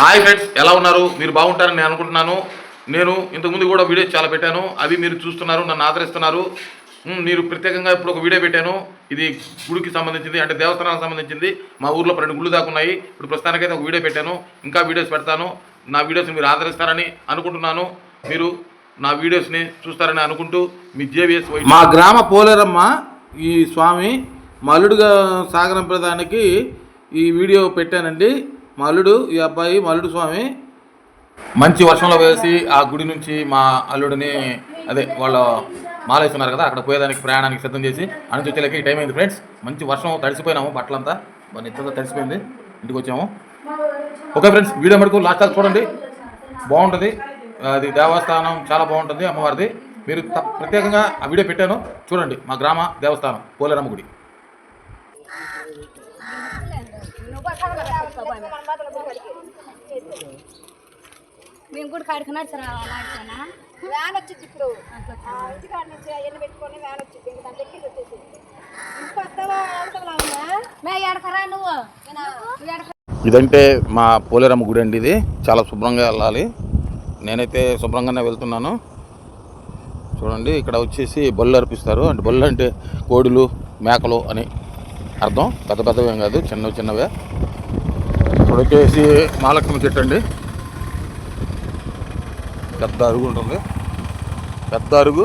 Hi friends ఎలా ఉన్నారు? మీరు బాగుంటారని నేను అనుకుంటున్నాను. నేను ఇంతకుముందు కూడా వీడియోస్ చాలా పెట్టాను. అవి మీరు చూస్తున్నారు నన్ను ఆదరిస్తున్నారు. మీరు ప్రత్యేకంగా ఇప్పుడు ఒక వీడియో పెట్టాను. ఇది గుడికి సంబంధించింది అంటే దేవస్థానానికి సంబంధించింది. మా ఊర్లో రెండు గుళ్ళు దాకా ఉన్నాయి. ఇప్పుడు ప్రస్తుతానికైతే ఒక వీడియో పెట్టాను. ఇంకా వీడియోస్ పెడతాను. నా వీడియోస్ని మీరు ఆదరిస్తారని అనుకుంటున్నాను. మీరు నా వీడియోస్ని చూస్తారని అనుకుంటూ మీ జేవిఎస్ మా గ్రామ పోలేరమ్మ ఈ స్వామి మల్లుడుగా సాగరం ప్రధానికి ఈ వీడియో పెట్టానండి. మల్లుడు ఈ అబ్బాయి మల్లుడు స్వామి. మంచి వర్షంలో వేసి ఆ గుడి నుంచి మా అల్లుడిని అదే వాళ్ళ మాలేస్తున్నారు కదా అక్కడ పోయేదానికి ప్రయాణానికి సిద్ధం చేసి అని వచ్చేలకి ఈ టైం అయింది ఫ్రెండ్స్ మంచి వర్షం తడిసిపోయినాము బట్టలంతా. మన తడిసిపోయింది. ఇంటికి వచ్చాము. ఓకే ఫ్రెండ్స్ వీడియో మటుకు లాస్ట్ దాకా చూడండి. బాగుంటుంది. అది దేవస్థానం చాలా బాగుంటుంది అమ్మవారిది. మీరు ప్రత్యేకంగా ఆ వీడియో పెట్టాను. చూడండి మా గ్రామ దేవస్థానం పోలేరమ్మ గుడి. మేము కూడా కాడికి నడిచి రావాలన్నా వ్యాన్ వచ్చింది ఇప్పుడు. ఆ ఇంటికాడ నుంచి అవన్నీ పెట్టుకొని వ్యాన్ వచ్చింది. ఇంకా దాని ఎక్కి వచ్చేసి ఇంటికి వస్తావా? మే ఎడకరా నువ్వు? ఇదంటే మా పోలేరమ్మ గుడి అండి ఇది. చాలా శుభ్రంగా వెళ్ళాలి. నేనైతే శుభ్రంగానే వెళ్తున్నాను. చూడండి ఇక్కడ వచ్చేసి బళ్ళు అర్పిస్తారు. అంటే బళ్ళు అంటే కోడులు మేకలు అని అర్థం. పెద్ద పెద్దవి ఏం కాదు చిన్నవి చిన్నవే. ఇప్పుడు వచ్చేసి మహాలక్ష్మి చెట్టు అండి. పెద్ద అరుగు ఉంటుంది. పెద్ద అరుగు.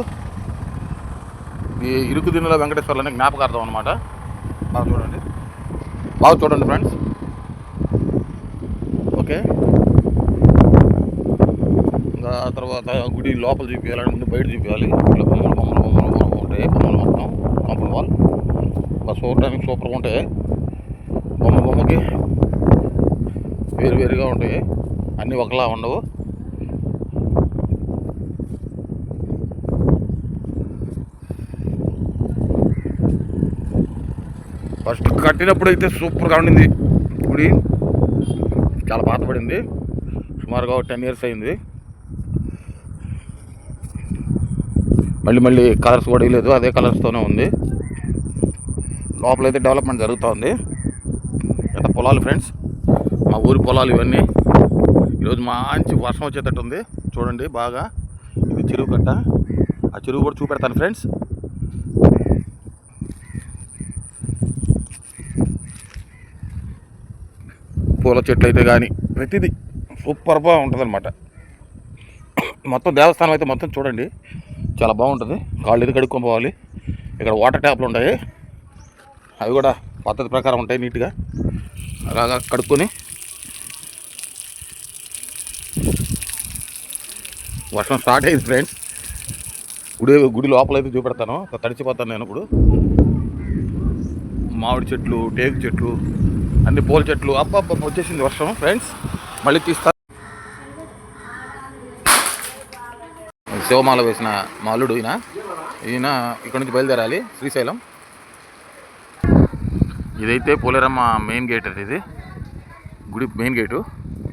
ఈ ఇరుకు దిన్నుల వెంకటేశ్వర్లని జ్ఞాపకార్థం అనమాట బాగా చూడండి. బాగా చూడండి ఫ్రెండ్స్. ఓకే. ఇంకా తర్వాత గుడి లోపల చూపించాలని ముందు బయట చూపించాలి ఇట్లా బొమ్మలు బొమ్మలు బొమ్మలు బొమ్మలు ఉంటాయి. బొమ్మలు మొత్తం కంపల్ వాళ్ళు. చూడడానికి సూపర్గా ఉంటాయి. వేరు వేరుగా ఉంటాయి. అన్నీ ఒకలా ఉండవు. ఫస్ట్ కట్టినప్పుడు అయితే సూపర్గా ఉండింది. గుడి చాలా పాతపడింది సుమారుగా టెన్ ఇయర్స్ అయింది. మళ్ళీ మళ్ళీ కలర్స్ కూడా లేదు అదే కలర్స్తోనే ఉంది. లోపలైతే డెవలప్మెంట్ జరుగుతూ ఉంది ఎంత పొలాలు ఫ్రెండ్స్? మా ఊరి పొలాలు ఇవన్నీ. ఈరోజు మంచి వర్షం వచ్చేటట్టు ఉంది. చూడండి బాగా. ఇది చెరువు కట్ట. ఆ చెరువు కూడా చూపెడతాను ఫ్రెండ్స్. పూల చెట్లు అయితే కానీ ప్రతిదీ సూపర్గా ఉంటుందన్నమాట. మొత్తం దేవస్థానం అయితే మొత్తం చూడండి. చాలా బాగుంటుంది. కాళ్ళు ఇది కడుక్కొని పోవాలి. ఇక్కడ వాటర్ ట్యాప్లు ఉంటాయి. అవి కూడా పద్ధతి ప్రకారం ఉంటాయి నీట్గా. అలాగా కడుక్కొని వర్షం స్టార్ట్ అయింది ఫ్రెండ్స్ గుడి గుడి లోపల అయితే చూపెడతాను తడిచిపోతాను నేను ఇప్పుడు. మామిడి చెట్లు టేకు చెట్లు అన్ని పూల చెట్లు అబ్బబ్బ వచ్చేసింది వర్షం ఫ్రెండ్స్ మళ్ళీ తీస్తా శివమాల వేసిన మా అల్లుడు ఈయన. ఈయన ఇక్కడ నుంచి బయలుదేరాలి శ్రీశైలం. ఇదైతే పోలేరమ్మ మెయిన్ గేట్ అది ఇది. గుడి మెయిన్ గేటు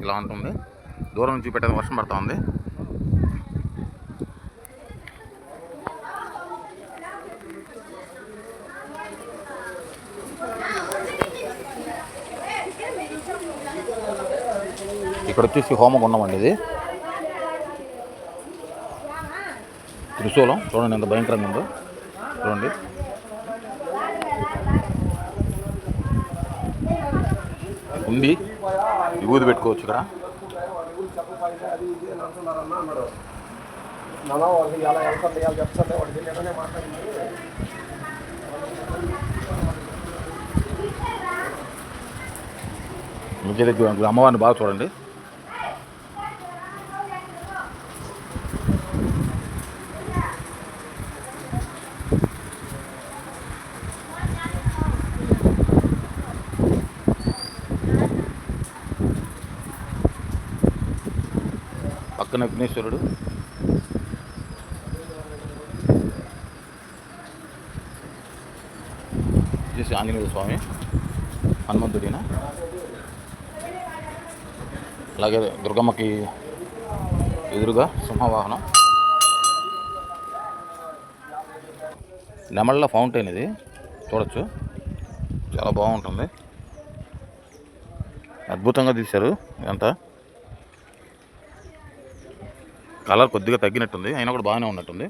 ఇలా ఉంటుంది. దూరం నుంచి పెట్టేది వర్షం పడతా ఉంది. ఇక్కడ వచ్చేసి హోమగుండం అండి ఇది. త్రిశూలం చూడండి ఎంత భయంకరంగా ఉందో. చూడండి. ఉంది ఊది పెట్టుకోవచ్చు ఇక్కడ. మీకు దగ్గర అమ్మవారిని బాగా చూడండి. పక్కన విఘ్నేశ్వరుడు. వచ్చేసి ఆంజనేయ స్వామి హనుమంతుడిన? అలాగే దుర్గమ్మకి ఎదురుగా సింహవాహనం. నెమళ్ళ ఫౌంటైన్ ఇది చూడొచ్చు. చాలా బాగుంటుంది. అద్భుతంగా తీశారు ఇదంతా. కలర్ కొద్దిగా తగ్గినట్టుంది అయినా కూడా బాగానే ఉన్నట్టుంది.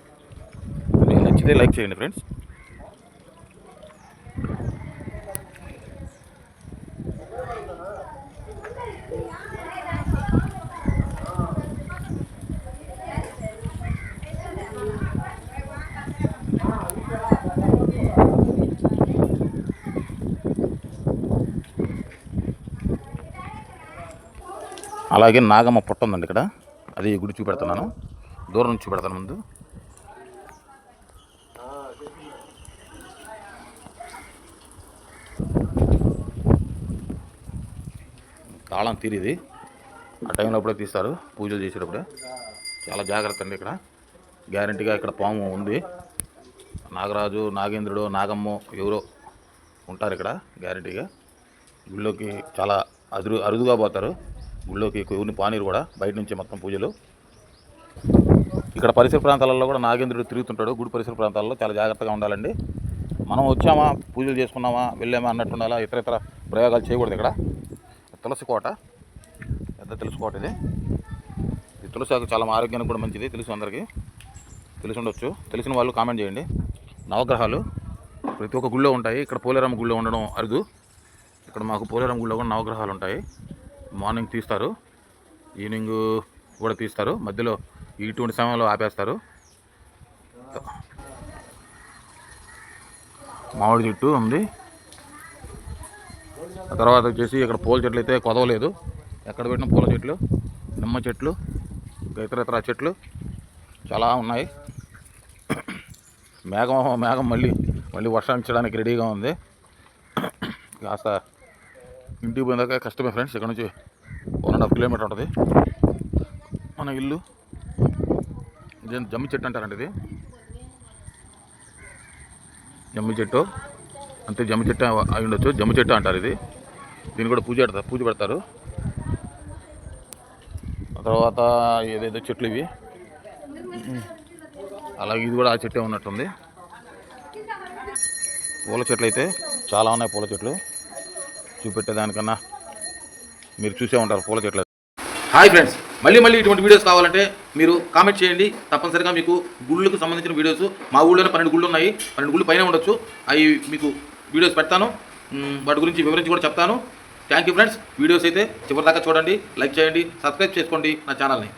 మీకు నచ్చితే లైక్ చేయండి ఫ్రెండ్స్. అలాగే నాగమ్మ పుట్ట ఉందండి ఇక్కడ. అది గుడి చూపెడుతున్నాను. దూరం నుంచి చూపెడతాను ముందు. తాళం తీరిది. ఆ టైంలో అప్పుడే తీస్తారు. పూజలు చేసేటప్పుడే. చాలా జాగ్రత్త అండి ఇక్కడ. గ్యారంటీగా ఇక్కడ పాము ఉంది. నాగరాజు నాగేంద్రుడు నాగమ్మ ఎవరో ఉంటారు ఇక్కడ గ్యారంటీగా. గుళ్ళోకి చాలా అరుదు అరుదుగా పోతారు. గుళ్ళోకి కొన్ని పానీరు కూడా బయట నుంచి మొత్తం పూజలు. ఇక్కడ పరిసర ప్రాంతాలలో కూడా నాగేంద్రుడు తిరుగుతుంటాడు. గుడి పరిసర ప్రాంతాల్లో చాలా జాగ్రత్తగా ఉండాలండి. మనం వచ్చామా పూజలు చేసుకున్నామా వెళ్ళామా అన్నట్టు ఉండాలా? ఇతర ఇతర ప్రయోగాలు చేయకూడదు ఇక్కడ. తులసి కోట పెద్ద తులసి కోట ఇది. ఈ తులసి ఆకు చాలా ఆరోగ్యానికి కూడా మంచిది తెలుసు అందరికీ. తెలిసి ఉండొచ్చు. తెలిసిన వాళ్ళు కామెంట్ చేయండి. నవగ్రహాలు ప్రతి ఒక్క గుళ్ళో ఉంటాయి. ఇక్కడ పోలేరమ్మ గుళ్ళో ఉండడం అరుదు. ఇక్కడ మాకు పోలేరమ్మ గుళ్ళో కూడా నవగ్రహాలు ఉంటాయి. మార్నింగ్ తీస్తారు. ఈవినింగ్ కూడా తీస్తారు. మధ్యలో ఇటువంటి సమయంలో ఆపేస్తారు. మామిడి చెట్టు ఉంది. ఆ తర్వాత వచ్చేసి ఇక్కడ పూల చెట్లు అయితే కొదవలేదు. ఎక్కడ పెట్టిన పూల చెట్లు? నిమ్మ చెట్లు ఇంకా ఇతర ఇతర చెట్లు చాలా ఉన్నాయి. మేఘం మేఘం మళ్ళీ మళ్ళీ వర్షించడానికి రెడీగా ఉంది. కాస్త ఇంటికి పోయినాక కష్టమే ఫ్రెండ్స్ ఇక్కడ నుంచి వన్ అండ్ హాఫ్ కిలోమీటర్ ఉంటుంది. మన ఇల్లు జమ్మి చెట్టు అంటారండి ఇది. జమ్మి చెట్టు అంతే జమ్మి చెట్టు అయి ఉండొచ్చు జమ్మి చెట్టు అంటారు ఇది. దీన్ని కూడా పూజ పెడతారు పూజ పెడతారు. తర్వాత ఏదేదో చెట్లు ఇవి. అలాగే ఇది కూడా ఆ చెట్టే ఉన్నట్టుంది. పూల చెట్లు అయితే చాలా ఉన్నాయి పూల చెట్లు. చూపెట్టేదానికన్నా మీరు చూసే ఉంటారు పూల చెట్లు. హాయ్ ఫ్రెండ్స్ మళ్ళీ మళ్ళీ ఇటువంటి వీడియోస్ కావాలంటే మీరు కామెంట్ చేయండి. తప్పనిసరిగా మీకు గుళ్ళకు సంబంధించిన వీడియోస్ మా ఊళ్ళోనే పన్నెండు గుళ్ళు ఉన్నాయి. పన్నెండు గుళ్ళు పైన ఉండొచ్చు. అవి మీకు వీడియోస్ పెడతాను. వాటి గురించి వివరించి కూడా చెప్తాను. థ్యాంక్ యూ ఫ్రెండ్స్ వీడియోస్ అయితే చివరిదాకా చూడండి లైక్ చేయండి సబ్స్క్రైబ్ చేసుకోండి నా ఛానల్ని